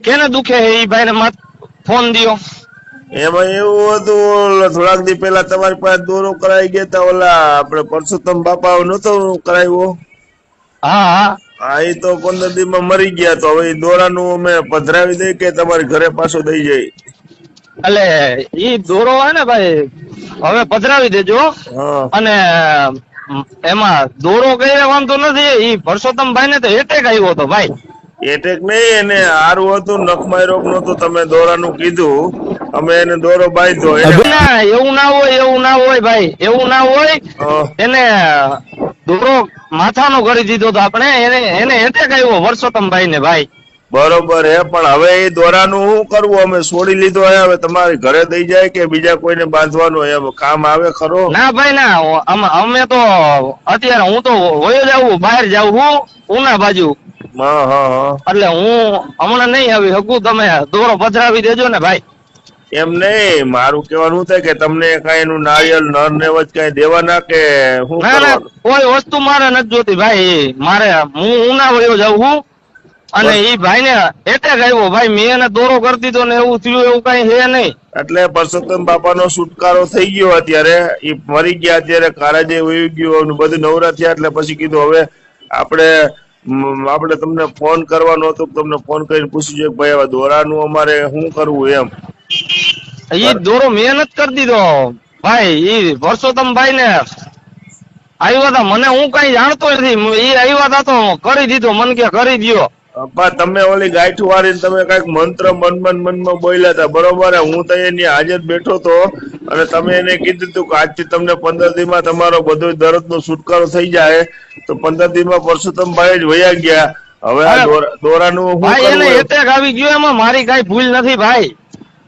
કેને દુખે હે ઈ ભાઈને મત ફોન દિયો? એમાં એવું હતું થોડાક દી પેલા તમારી પાસે દોરો કરાઈ ગયા તા ઓલા આપણે પરસોત્તમ બાપા નતો કરાવ્યો? હા હા. હા એ તો પંદર દી માં મરી ગયા તો હવે દોરાનું અમે પધરાવી દઈ કે તમારી ઘરે પાછો દઈ જાય? એટલે ઈ દોરો હોય ને ભાઈ હવે પધરાવી દેજો. અને એમાં દોરો કઈ વાંધો નથી ઈ પરસોત્તમભાઈ ને તો એટેક આવ્યો હતો ભાઈ. એટેક નહીં એને હારું હતું નખમાય રોગ નતું તમે દોરાનું કીધું. અમે એને દોરો બાંધ્યો ના એવું ના હોય એવું ના હોય ભાઈ એવું ના હોય. એને દોરો માથાનો કરી દીધો તો આપણે એને એને એટેક આવ્યો વર્ષોત્તમભાઈ ને ભાઈ. બરોબર હે પણ હવે એ દોરાનું શું કરવું? અમે છોડી લીધો હે હવે તમારી ઘરે દઈ જાય કે બીજા કોઈને બાંધવાનું એમ કામ આવે ખરો? ના ભાઈ ના અમે તો અત્યારે હું તો વયો જાઉં બહાર જાઉં હું ઉના બાજુ. એટલે હું હમણાં નહીં આવી શકું તમે દોરો પધરાવી દેજો ને ભાઈ. એમ નહીં મારું કહેવાનું થાય કે તમને કઈ એનું નારિયેલ નર ને વચ કઈ દેવાના કે ના ના કરવાનું? કોઈ વસ્તુ મારે નથી જોતી ભાઈ. મારે હું ઉના વયો જાઉં છું અને ઈ ભાઈ ને એટલે આવ્યો. ભાઈ મેં એને દોરો કરી દીધો ને એવું થયું એવું કઈ છે નહીં. એટલે પરસોત્તમ બાપાનો છુટકારો થઈ ગયો અત્યારે. એ મરી ગયા અત્યારે કારાજે વહી ગયો બધું નવરા થયા એટલે પછી કીધું હવે આપણે આપણે તમને ફોન કરવાનો હતો તમને ફોન કરીને પૂછ્યું કે ભાઈ હવે દોરાનું અમારે શું કરવું એમ? એ દોરો મહેનત કરી દીધો. ભાઈ એ પરસોત્તમ ભાઈ ને આવ્યા હતા મને હું કઈ જાણતો નથી. એ આવ્યા હતા તો કરી દીધો. મન કે કરી દ્યો. અપ્પા તમે ઓલી ગાંઠ વાળી તમે કંઈક મંત્ર મન મન મનમાં બોલ્યા હતા બરોબર? હું તો એની હાજર બેઠો તો અને તમે એને કીધું હતું કે આજથી તમને પંદર દીમાં તમારો બધો દર્દ નો છુટકારો થઈ જાય. તો પંદર દીમાં પરસોત્તમ ભાઈ જ વયા ગયા. હવે આ દોરા- દોરાનું એને એટેક આવી ગયો એમાં મારી કઈ ભૂલ નથી ભાઈ.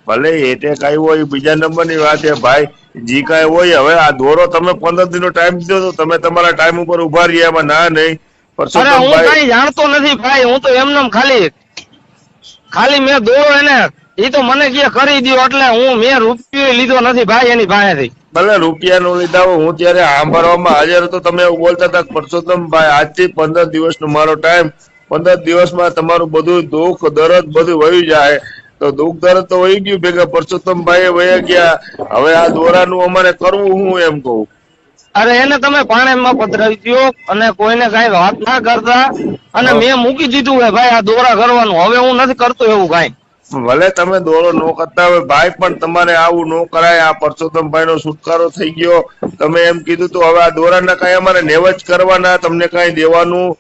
ભલે એટેક આવ્યો હોય એ બીજા નંબરની વાત છે ભાઈ. જી કાંઈ હોય હવે આ દોરો તમે પંદર દિનનો ટાઈમ દીધો તો તમે તમારા ટાઈમ ઉપર ઊભા રહ્યા એમાં ના નહીં. અરે પરસોત્તમ હું ભાઈ કઈ જાણતો નથી ભાઈ હું તો એમનેમ ખાલી ખાલી મેં દોરો એને ઈ તો મને કે કરી દ્યો એટલે હું મેં રૂપિયો લીધો નથી ભાઈ એની પાસેથી. ભલે રૂપિયાનું લીધા હું ત્યારે સાંભળવામાં હાજર હતો તમે એવું બોલતા હતા પરસોત્તમ ભાઈ આજથી પંદર દિવસ નો મારો ટાઈમ પંદર દિવસમાં તમારું બધું દુઃખ દરદ બધું વહી જાય. તો દુઃખ દરદ તો વહી ગયું ભેગા પરસોત્તમ ભાઈ વહી ગયા. હવે આ દોરાનું અમારે કરવું હું એમ કહું? અરે એને તમે પાણીમાં પધરાવી દો અને કોઈને કઈ વાત ના કરતા અને મેં મૂકી દીધું કે ભાઈ આ દોરા કરવાનું. હવે હું નથી કરતો એવું કઈ. ભલે તમે દોરો નો કરતા હોય ભાઈ પણ તમારે આવું નો કરાય. આ પરસોત્તમભાઈ નો છુટકારો થઈ ગયો. તમે એમ કીધું તો હવે આ દોરાના કઈ અમારે નેવજ કરવાના. તમને કઈ દેવાનું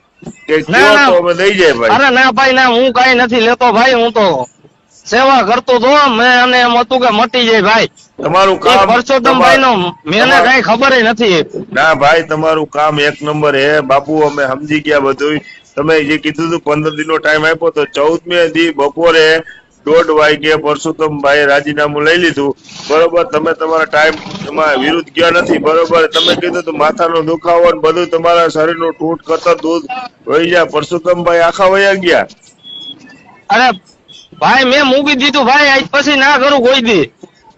કે કયો ના. તો અમે દઈ જાય ભાઈ. અરે ના ભાઈ ના હું કઈ નથી લેતો ભાઈ. હું તો સેવા કરતો તો મેં અને એમ હતું કે મટી જાય ભાઈ. તમારું કામ પરસોત્તમભાઈ નો મને કઈ ખબર નથી. ના ભાઈ તમારું કામ એક નંબર હે. બાપુ અમે સમજી ગયા બધું તમે જે કીધું હતું પંદર દિનનો ટાઈમ આપ્યો તો ચૌદમી દી બપોરે દોઢ વાગે પરસોત્તમભાઈ રાજીનામું લઈ લીધું. બરોબર તમે તમારા ટાઈમ એમાં વિરુદ્ધ ગયા નથી. બરોબર તમે કીધું તો માથાનો દુખાવો ને બધું તમારા શરીરનો ટૂટ કરતા દૂધ વહી જાય. પરસોત્તમભાઈ આખા વયા ગયા. અરે ભાઈ મેં મૂકી દીધું ભાઈ આજ પછી ના કરું કોઈ દી.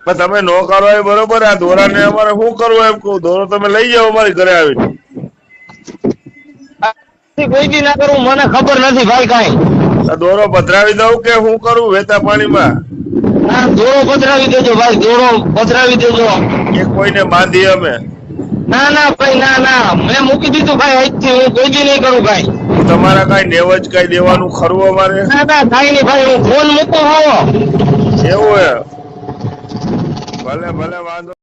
પણ તમે નો કરો એ બરોબર આ દોરાને અમારે શું કરવું એમ કહું? દોરો તમે લઈ જાઓ અમારી ઘરે આવીને. કોઈ દી ના કરું મને ખબર નથી ભાઈ કઈ. આ દોરો પધરાવી દઉં કે શું કરું વેતા પાણીમાં? ના દોરો પધરાવી દેજો ભાઈ દોરો પધરાવી દેજો. કે કોઈને બાંધીએ અમે. ના ના ભાઈ ના ના. મેં મૂકી દીધું ભાઈ આજથી હું કોઈ દી નહીં કરું ભાઈ. તમારા કઈ નેવજ કઈ દેવાનું ખરું અમારે? ના ના ભાઈ હું ફોન મૂકો એવું હે? ભલે ભલે વાંધો